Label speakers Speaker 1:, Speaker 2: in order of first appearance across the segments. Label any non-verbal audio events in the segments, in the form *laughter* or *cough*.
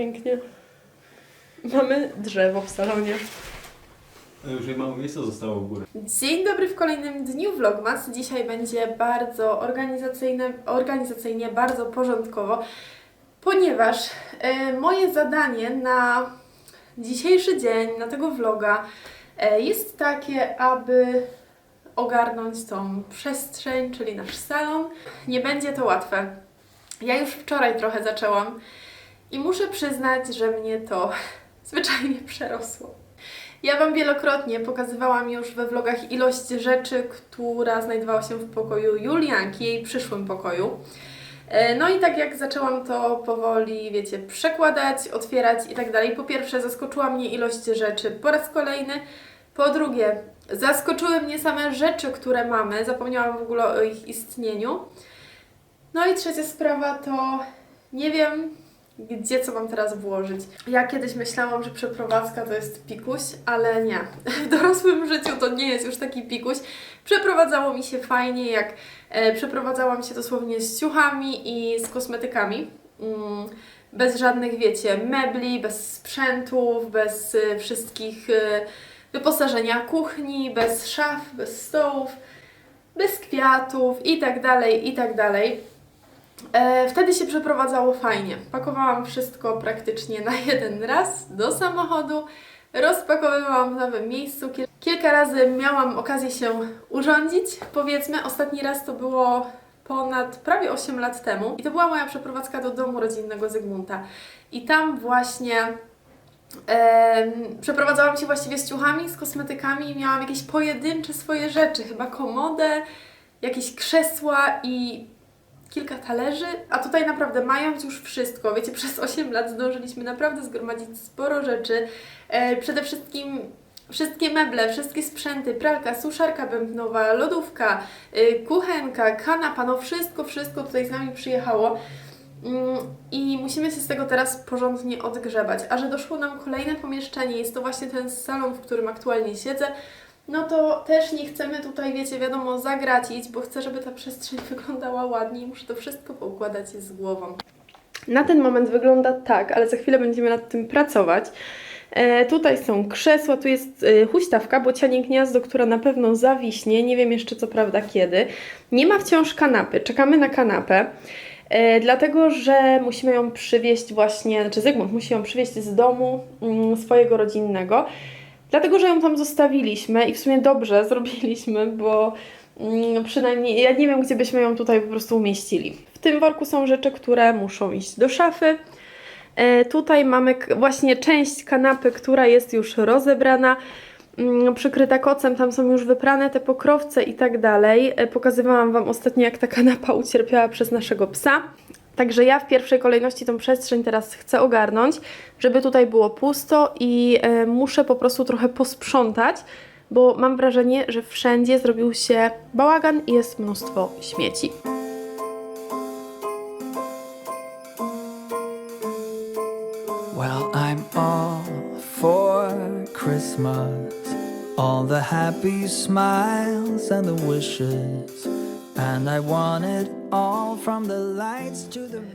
Speaker 1: pięknie. Mamy drzewo w salonie.
Speaker 2: Już jej mało miejsca zostało w górę.
Speaker 1: Dzień dobry w kolejnym dniu Vlogmas. Dzisiaj będzie bardzo organizacyjne, organizacyjnie, bardzo porządkowo, ponieważ e, moje zadanie na dzisiejszy dzień, na tego vloga e, jest takie, aby ogarnąć tą przestrzeń, czyli nasz salon. Nie będzie to łatwe. Ja już wczoraj trochę zaczęłam i muszę przyznać, że mnie to *laughs* zwyczajnie przerosło. Ja Wam wielokrotnie pokazywałam już we vlogach ilość rzeczy, która znajdowała się w pokoju Julianki, jej przyszłym pokoju. E, No i tak jak zaczęłam to powoli, wiecie, przekładać, otwierać i tak dalej. Po pierwsze, zaskoczyła mnie ilość rzeczy po raz kolejny. Po drugie, zaskoczyły mnie same rzeczy, które mamy. Zapomniałam w ogóle o ich istnieniu. No i trzecia sprawa to nie wiem, gdzie co mam teraz włożyć. Ja kiedyś myślałam, że przeprowadzka to jest pikuś, ale nie. *laughs* W dorosłym życiu to nie jest już taki pikuś. Przeprowadzało mi się fajnie, jak e, przeprowadzałam się dosłownie z ciuchami i z kosmetykami. Mm, bez żadnych, wiecie, mebli, bez sprzętów, bez e, wszystkich e, wyposażenia kuchni, bez szaf, bez stołów, bez kwiatów i tak dalej, i tak dalej. E, wtedy się przeprowadzało fajnie. Pakowałam wszystko praktycznie na *laughs* jeden raz do samochodu, rozpakowywałam w nowym miejscu. Kilka razy miałam okazję się urządzić. Powiedzmy, ostatni raz to było ponad prawie 8 lat temu i to była moja przeprowadzka do domu rodzinnego Zygmunta. I tam właśnie przeprowadzałam się właściwie z ciuchami, z kosmetykami i miałam jakieś pojedyncze swoje rzeczy, chyba komodę, jakieś krzesła i kilka talerzy, a tutaj naprawdę mając już wszystko, wiecie, przez 8 lat zdążyliśmy naprawdę zgromadzić sporo rzeczy. E, przede wszystkim wszystkie meble, wszystkie sprzęty, pralka, suszarka bębnowa, lodówka, y, kuchenka, kanapa, no wszystko, wszystko tutaj z nami przyjechało. Mm, I musimy się z tego teraz porządnie odgrzebać. A że doszło nam kolejne pomieszczenie, jest to właśnie ten salon, w którym aktualnie siedzę, no to też nie chcemy tutaj, wiecie, wiadomo, zagracić, bo chcę, żeby ta przestrzeń *laughs* wyglądała ładnie i muszę to wszystko poukładać z głową. Na ten moment wygląda tak, ale za chwilę będziemy nad tym pracować. E, tutaj są krzesła, tu jest e, huśtawka, bocianie gniazdo, która na pewno zawiśnie, nie wiem jeszcze co prawda kiedy. Nie ma wciąż kanapy, czekamy na kanapę. E, dlatego, że musimy ją przywieźć właśnie, znaczy Zygmunt musi ją przywieźć z domu mm, swojego rodzinnego. Dlatego, że ją tam zostawiliśmy i w sumie dobrze *laughs* zrobiliśmy, bo mm, przynajmniej ja nie wiem, gdzie byśmy ją tutaj po prostu umieścili. W tym worku są rzeczy, które muszą iść do szafy. E, tutaj mamy właśnie część kanapy, która jest już rozebrana, mm, przykryta kocem, tam są już wyprane te pokrowce i tak dalej. E, Pokazywałam Wam ostatnio, jak ta kanapa *laughs* ucierpiała przez naszego psa. Także ja w pierwszej kolejności tą przestrzeń teraz chcę ogarnąć, żeby tutaj było pusto i e, muszę po prostu trochę posprzątać, bo mam wrażenie, że wszędzie zrobił się bałagan i jest mnóstwo śmieci.
Speaker 3: Well, I'm all for Christmas. All the happy smiles and the wishes.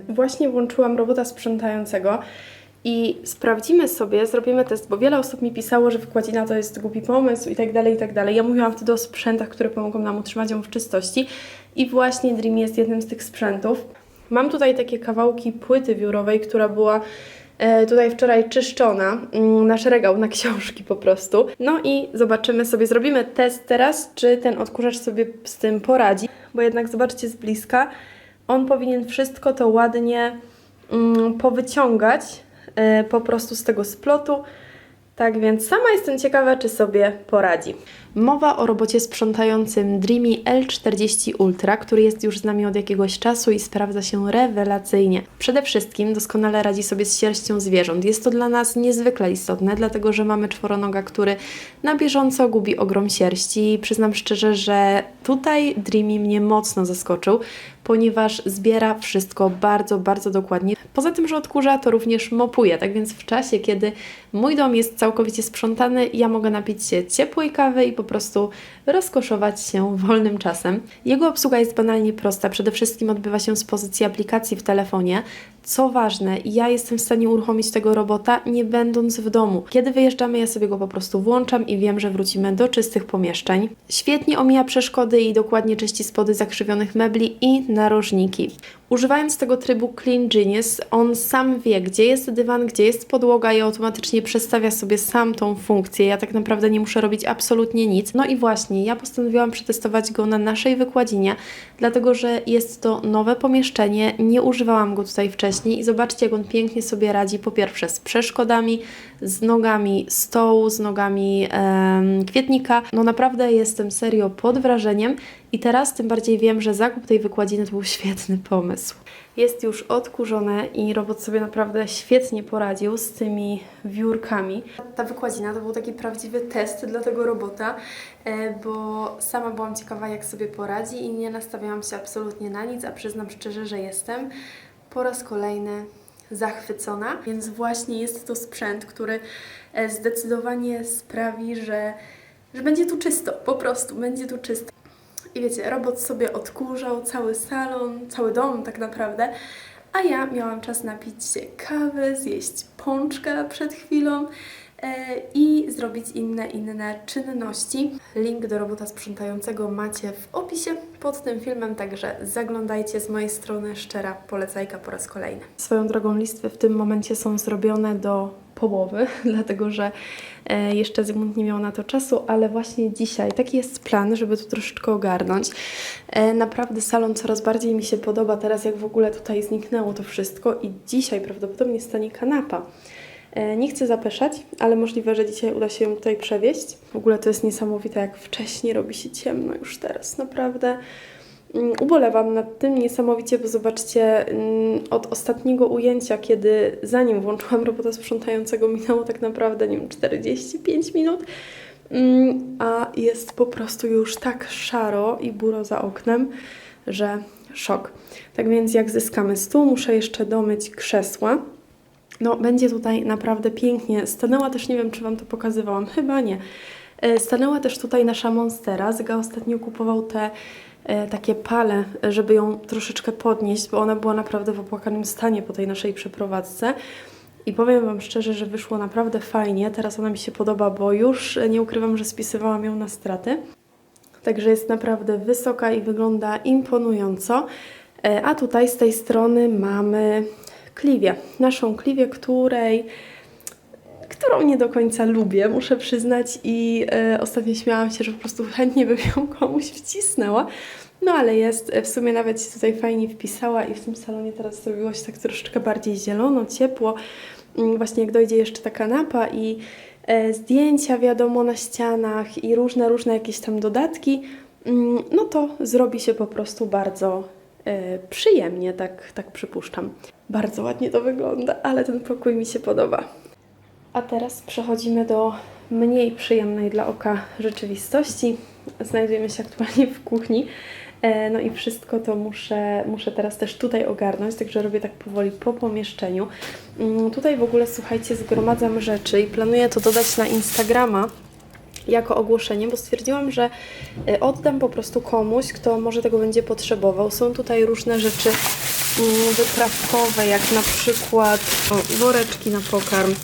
Speaker 1: Właśnie włączyłam robota sprzątającego i sprawdzimy sobie, zrobimy test, bo wiele osób mi pisało, że wykładzina to jest głupi pomysł i tak dalej, i tak dalej. Ja mówiłam wtedy o sprzętach, które pomogą nam utrzymać ją w czystości i właśnie Dream jest jednym z tych sprzętów. Mam tutaj takie kawałki płyty wiórowej, która była tutaj wczoraj czyszczona, mm, nasz regał na książki po prostu. No i zobaczymy sobie, zrobimy test teraz, czy ten odkurzacz sobie z tym poradzi, bo jednak zobaczcie z bliska, on powinien wszystko to ładnie mm, powyciągać e, po prostu z tego splotu. Tak więc sama jestem ciekawa, czy sobie poradzi. Mowa o robocie sprzątającym Dreamy L40 Ultra, który jest już z nami od jakiegoś czasu i sprawdza się rewelacyjnie. Przede wszystkim doskonale radzi sobie z sierścią zwierząt. Jest to dla nas niezwykle istotne, dlatego że mamy czworonoga, który na bieżąco gubi ogrom sierści i przyznam szczerze, że tutaj Dreamy mnie mocno zaskoczył, ponieważ zbiera wszystko bardzo, bardzo dokładnie. Poza tym, że odkurza, to również mopuje, tak więc w czasie, kiedy mój dom jest całkowicie sprzątany, ja mogę napić się ciepłej kawy i po prostu rozkoszować się wolnym czasem. Jego obsługa jest banalnie prosta, przede wszystkim odbywa się z pozycji aplikacji w telefonie, Co ważne, ja jestem w stanie uruchomić tego robota nie będąc w domu. Kiedy wyjeżdżamy, ja sobie go po prostu włączam i wiem, że wrócimy do czystych pomieszczeń. Świetnie omija przeszkody i dokładnie czyści spody zakrzywionych mebli i narożniki. Używając tego trybu Clean Genius, on sam wie, gdzie jest dywan, gdzie jest podłoga i automatycznie przestawia sobie sam tą funkcję. Ja tak naprawdę nie muszę robić absolutnie nic. No i właśnie, ja postanowiłam przetestować go na naszej wykładzinie, dlatego że jest to nowe pomieszczenie, nie używałam go tutaj wcześniej i zobaczcie, jak on pięknie sobie radzi po pierwsze z przeszkodami, z nogami stołu, z nogami em, kwietnika. No naprawdę jestem serio pod wrażeniem i teraz tym bardziej wiem, że zakup tej wykładziny to był świetny pomysł. Jest już odkurzone i robot sobie naprawdę świetnie poradził z tymi wiórkami. Ta wykładzina to był taki prawdziwy test dla tego robota, e, bo sama byłam ciekawa, jak sobie poradzi i nie nastawiałam się absolutnie na nic, a przyznam szczerze, że jestem po raz kolejny zachwycona. Więc właśnie jest to sprzęt, który e, zdecydowanie sprawi, że, że będzie tu czysto, po prostu będzie tu czysto. I wiecie, robot sobie odkurzał cały salon, cały dom tak naprawdę, a ja miałam czas napić się kawy, zjeść pączka przed chwilą i zrobić inne, inne czynności. Link do robota sprzątającego macie w opisie pod tym filmem, także zaglądajcie z mojej strony, szczera polecajka po raz kolejny. Swoją drogą listwy w tym momencie są zrobione do połowy, *laughs* dlatego że e, jeszcze Zygmunt nie miał na to czasu, ale właśnie dzisiaj taki jest plan, żeby tu troszeczkę ogarnąć. E, naprawdę salon coraz bardziej mi się podoba teraz, jak w ogóle tutaj zniknęło to wszystko i dzisiaj prawdopodobnie stanie kanapa. E, Nie chcę zapeszać, ale możliwe, że dzisiaj uda się ją tutaj przewieźć. W ogóle to jest niesamowite, jak wcześniej robi się ciemno już teraz, naprawdę. Mm, Ubolewam nad tym niesamowicie, bo zobaczcie, mm, od ostatniego ujęcia, kiedy zanim włączyłam robota sprzątającego, minęło tak naprawdę, nie wiem, 45 minut, Mm, a jest po prostu już tak szaro i buro za oknem, że szok. Tak więc jak zyskamy stół, muszę jeszcze domyć krzesła. No, będzie tutaj naprawdę pięknie. Stanęła też, nie wiem, czy Wam to pokazywałam, chyba nie. E, Stanęła też tutaj nasza Monstera. Zyga ostatnio kupował te e, takie pale, żeby ją troszeczkę podnieść, bo ona była naprawdę w opłakanym stanie po tej naszej przeprowadzce. I powiem Wam szczerze, że wyszło naprawdę fajnie. Teraz ona mi się podoba, bo już e, nie ukrywam, że spisywałam ją na straty. Także jest naprawdę wysoka i wygląda imponująco. A tutaj z tej strony mamy kliwię. Naszą kliwię, której którą nie do końca lubię, muszę przyznać i e, ostatnio śmiałam się, że po prostu chętnie bym ją *laughs* komuś wcisnęła. No ale jest, e, w sumie nawet się tutaj fajnie wpisała i w tym salonie teraz zrobiło się tak troszeczkę bardziej zielono, ciepło. Mm, Właśnie jak dojdzie jeszcze ta kanapa i e, zdjęcia wiadomo na ścianach i różne, różne jakieś tam dodatki, mm, no to zrobi się po prostu bardzo przyjemnie, tak, tak przypuszczam. Bardzo ładnie to wygląda, ale ten pokój mi się podoba. A teraz przechodzimy do mniej przyjemnej dla oka rzeczywistości. Znajdujemy się aktualnie w kuchni. E, No i wszystko to muszę, muszę teraz też tutaj ogarnąć, także robię tak powoli po pomieszczeniu. Mm, Tutaj w ogóle, słuchajcie, zgromadzam rzeczy i planuję to dodać na Instagrama jako ogłoszenie, bo stwierdziłam, że e, oddam po prostu komuś, kto może tego będzie potrzebował. Są tutaj różne rzeczy mm, wyprawkowe, jak na przykład o, woreczki na pokarm,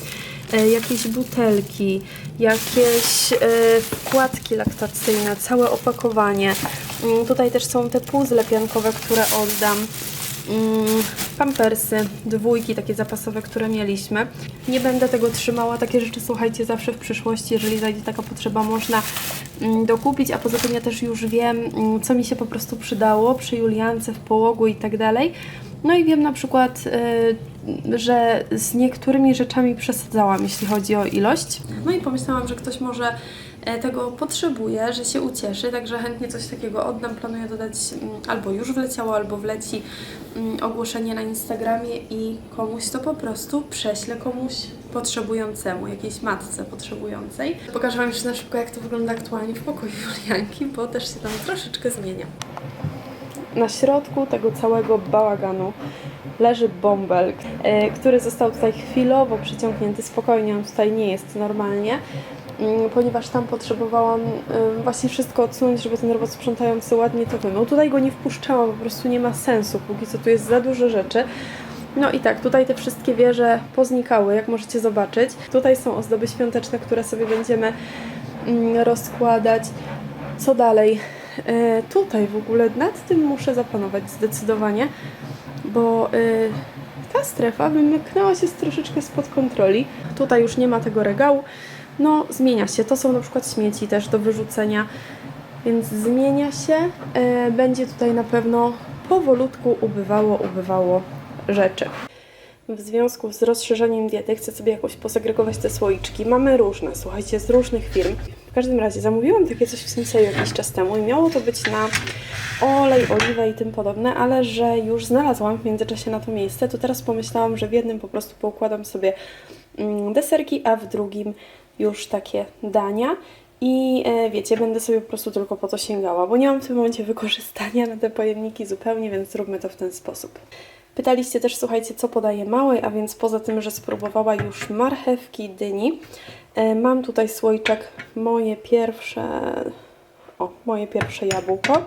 Speaker 1: e, jakieś butelki, jakieś e, wkładki laktacyjne, całe opakowanie. Mm, Tutaj też są te puzzle piankowe, które oddam. Mm, Pampersy, dwójki takie zapasowe, które mieliśmy. Nie będę tego trzymała. Takie rzeczy, słuchajcie, zawsze w przyszłości, jeżeli zajdzie taka potrzeba, można mm, dokupić. A poza tym ja też już wiem, mm, co mi się po prostu przydało przy Juliance, w połogu i tak dalej. No i wiem na przykład, y, że z niektórymi rzeczami przesadzałam, jeśli chodzi o ilość. No i pomyślałam, że ktoś może tego potrzebuje, że się ucieszy, także chętnie coś takiego oddam. Planuję dodać mm, albo już wleciało, albo wleci mm, ogłoszenie na Instagramie i komuś to po prostu prześlę komuś potrzebującemu, jakiejś matce potrzebującej. Pokażę Wam jeszcze na szybko, jak to wygląda aktualnie w pokoju *laughs* Julianki, bo też się tam troszeczkę zmienia. Na środku tego całego bałaganu leży bąbel, e, który został tutaj chwilowo przyciągnięty. Spokojnie, on tutaj nie jest normalnie, ponieważ tam potrzebowałam właśnie wszystko odsunąć, żeby ten robot sprzątający ładnie to wymył. Tutaj go nie wpuszczałam, po prostu nie ma sensu, póki co tu jest za dużo rzeczy. No i tak, tutaj te wszystkie wieże poznikały, jak możecie zobaczyć. Tutaj są ozdoby świąteczne, które sobie będziemy mm, rozkładać. Co dalej? E, tutaj w ogóle nad tym muszę zapanować zdecydowanie, bo e, ta strefa wymyknęła się troszeczkę spod kontroli. Tutaj już nie ma tego regału. No, zmienia się. To są na przykład śmieci też do wyrzucenia, więc zmienia się. E, będzie tutaj na pewno powolutku ubywało, ubywało rzeczy. W związku z rozszerzeniem diety chcę sobie jakoś posegregować te słoiczki. Mamy różne, słuchajcie, z różnych firm. W każdym razie zamówiłam takie coś w Sinseju jakiś czas temu i miało to być na olej, oliwę i tym podobne, ale że już znalazłam w międzyczasie na to miejsce, to teraz pomyślałam, że w jednym po prostu poukładam sobie mm, deserki, a w drugim już takie dania. I e, wiecie, będę sobie po prostu tylko po to sięgała, bo nie mam w tym momencie wykorzystania na te pojemniki zupełnie, więc zróbmy to w ten sposób. Pytaliście też, słuchajcie, co podaje małej, a więc poza tym, że spróbowała już marchewki, dyni, e, mam tutaj słoiczek moje pierwsze, o, moje pierwsze jabłko.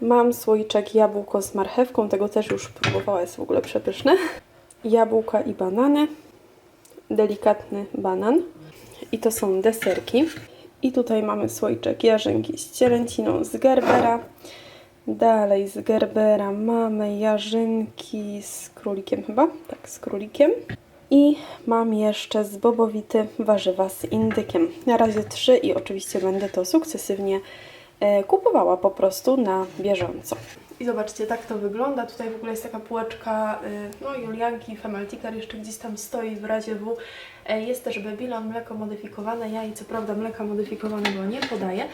Speaker 1: Mam słoiczek jabłko z marchewką, tego też już próbowała, jest w ogóle przepyszne. Jabłka i banany, delikatny banan. I to są deserki. I tutaj mamy słoiczek jarzynki z cielęciną z Gerbera. Dalej z Gerbera mamy jarzynki z królikiem chyba, tak, z królikiem. I mam jeszcze z bobowity warzywa z indykiem. Na razie trzy i oczywiście będę to sukcesywnie e, kupowała po prostu na bieżąco. I zobaczcie, tak to wygląda. Tutaj w ogóle jest taka półeczka, y, no Julianki, Femaltiker jeszcze gdzieś tam stoi w razie W. E, Jest też Babylon, mleko modyfikowane. Ja jej co prawda mleka modyfikowanego nie podaję,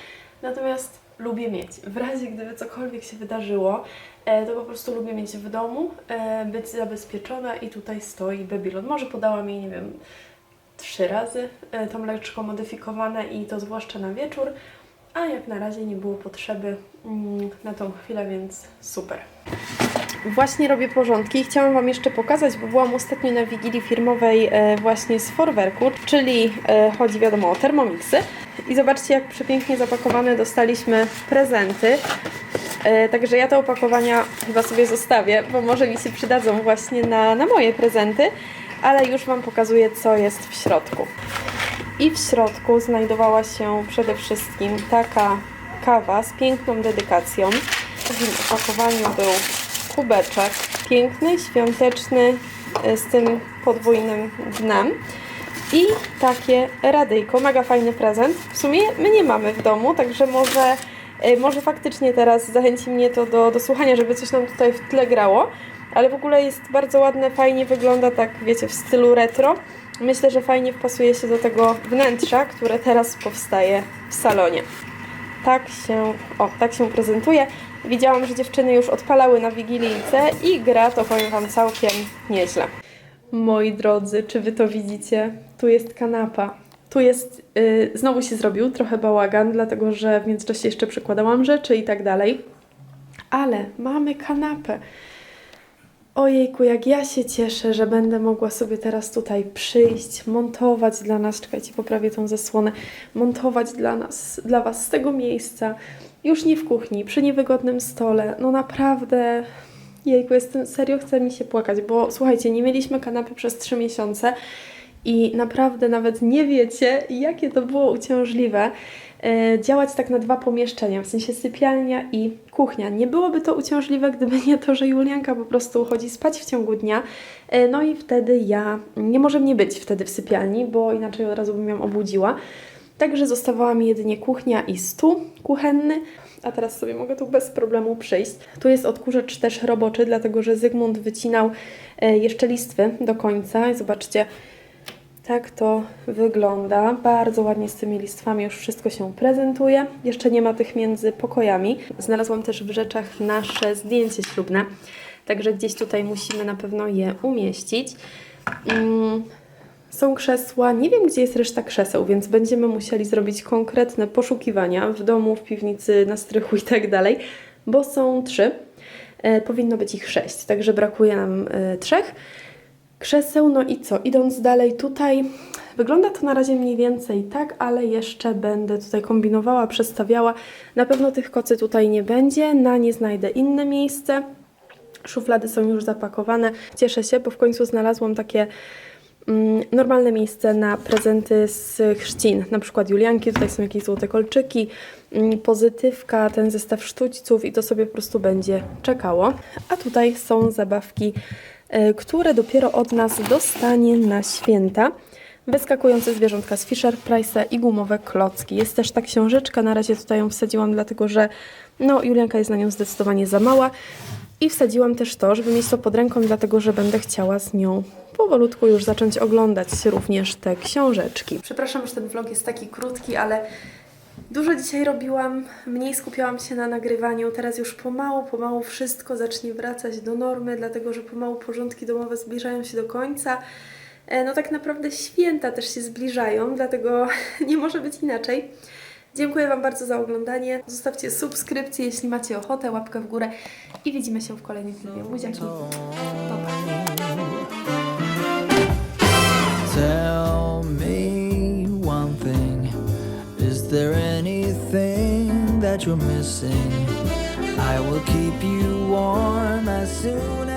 Speaker 1: natomiast lubię mieć. W razie gdyby cokolwiek się wydarzyło, e, to po prostu lubię mieć w domu, e, być zabezpieczona i tutaj stoi Babylon. Może podałam jej, nie wiem, trzy razy to mleczko modyfikowane i to zwłaszcza na wieczór, a jak na razie nie było potrzeby mm, na tą chwilę, więc super. Właśnie robię porządki i chciałam Wam jeszcze pokazać, bo byłam ostatnio na wigilii firmowej e, właśnie z Forwerku, czyli e, chodzi wiadomo o Thermomixy. I zobaczcie, jak przepięknie zapakowane dostaliśmy prezenty. E, także ja te opakowania chyba sobie zostawię, bo może mi się przydadzą właśnie na, na moje prezenty, ale już Wam pokazuję, co jest w środku. I w środku znajdowała się przede wszystkim taka kawa z piękną dedykacją. W drugim opakowaniu był kubeczek, piękny, świąteczny, e, z tym podwójnym dnem. I takie radyjko, mega fajny prezent. W sumie my nie mamy w domu, także może, e, może faktycznie teraz zachęci mnie to do, do słuchania, żeby coś nam tutaj w tle grało. Ale w ogóle jest bardzo ładne, fajnie wygląda tak, wiecie, w stylu retro. Myślę, że fajnie wpasuje się do tego wnętrza, które teraz powstaje w salonie. Tak się, o, tak się prezentuje. Widziałam, że dziewczyny już odpalały na wigilijce i gra to powiem Wam całkiem nieźle. Moi drodzy, czy Wy to widzicie? Tu jest kanapa. Tu jest, yy, znowu się zrobił trochę bałagan, dlatego że w międzyczasie jeszcze przekładałam rzeczy i tak dalej. Ale mamy kanapę. Ojejku, jak ja się cieszę, że będę mogła sobie teraz tutaj przyjść, montować dla nas, czekajcie, poprawię tą zasłonę, montować dla nas, dla Was z tego miejsca, już nie w kuchni, przy niewygodnym stole. No naprawdę, jejku, jestem, serio chce mi się płakać, bo słuchajcie, nie mieliśmy kanapy przez trzy miesiące i naprawdę nawet nie wiecie, jakie to było uciążliwe e, działać tak na dwa pomieszczenia, w sensie sypialnia i kuchnia. Nie byłoby to uciążliwe, gdyby nie to, że Julianka po prostu chodzi spać w ciągu dnia, e, no i wtedy ja, nie może mnie być wtedy w sypialni, bo inaczej od razu bym ją obudziła. Także zostawała mi jedynie kuchnia i stół kuchenny, a teraz sobie mogę tu bez problemu przyjść. Tu jest odkurzacz też roboczy, dlatego że Zygmunt wycinał e, jeszcze listwy do końca i zobaczcie, tak to wygląda. Bardzo ładnie z tymi listwami już wszystko się prezentuje. Jeszcze nie ma tych między pokojami. Znalazłam też w rzeczach nasze zdjęcie ślubne, także gdzieś tutaj musimy na pewno je umieścić. Mm, są krzesła, nie wiem gdzie jest reszta krzeseł, więc będziemy musieli zrobić konkretne poszukiwania w domu, w piwnicy, na strychu i tak dalej, bo są trzy. E, powinno być ich sześć, także brakuje nam e, trzech krzeseł. No i co? Idąc dalej tutaj, wygląda to na razie mniej więcej tak, ale jeszcze będę tutaj kombinowała, przestawiała. Na pewno tych kocy tutaj nie będzie, na nie znajdę inne miejsce. Szuflady są już zapakowane. Cieszę się, bo w końcu znalazłam takie mm, normalne miejsce na prezenty z chrzcin. Na przykład Julianki, tutaj są jakieś złote kolczyki, mm, pozytywka, ten zestaw sztućców i to sobie po prostu będzie czekało. A tutaj są zabawki, które dopiero od nas dostanie na święta. Wyskakujące zwierzątka z Fisher Price'a i gumowe klocki. Jest też ta książeczka, na razie tutaj ją wsadziłam, dlatego że no, Julianka jest na nią zdecydowanie za mała. I wsadziłam też to, żeby mieć to pod ręką, dlatego że będę chciała z nią powolutku już zacząć oglądać również te książeczki. Przepraszam, że ten vlog jest taki krótki, ale dużo dzisiaj robiłam, mniej skupiałam się na nagrywaniu. Teraz już pomału, pomału wszystko zacznie wracać do normy, dlatego że pomału porządki domowe zbliżają się do końca. E, No tak naprawdę święta też się zbliżają, dlatego *laughs* nie może być inaczej. Dziękuję Wam bardzo za oglądanie. Zostawcie subskrypcję, jeśli macie ochotę, łapkę w górę i widzimy się w kolejnym filmie. Buziaki.
Speaker 3: That you're missing? I will keep you warm as soon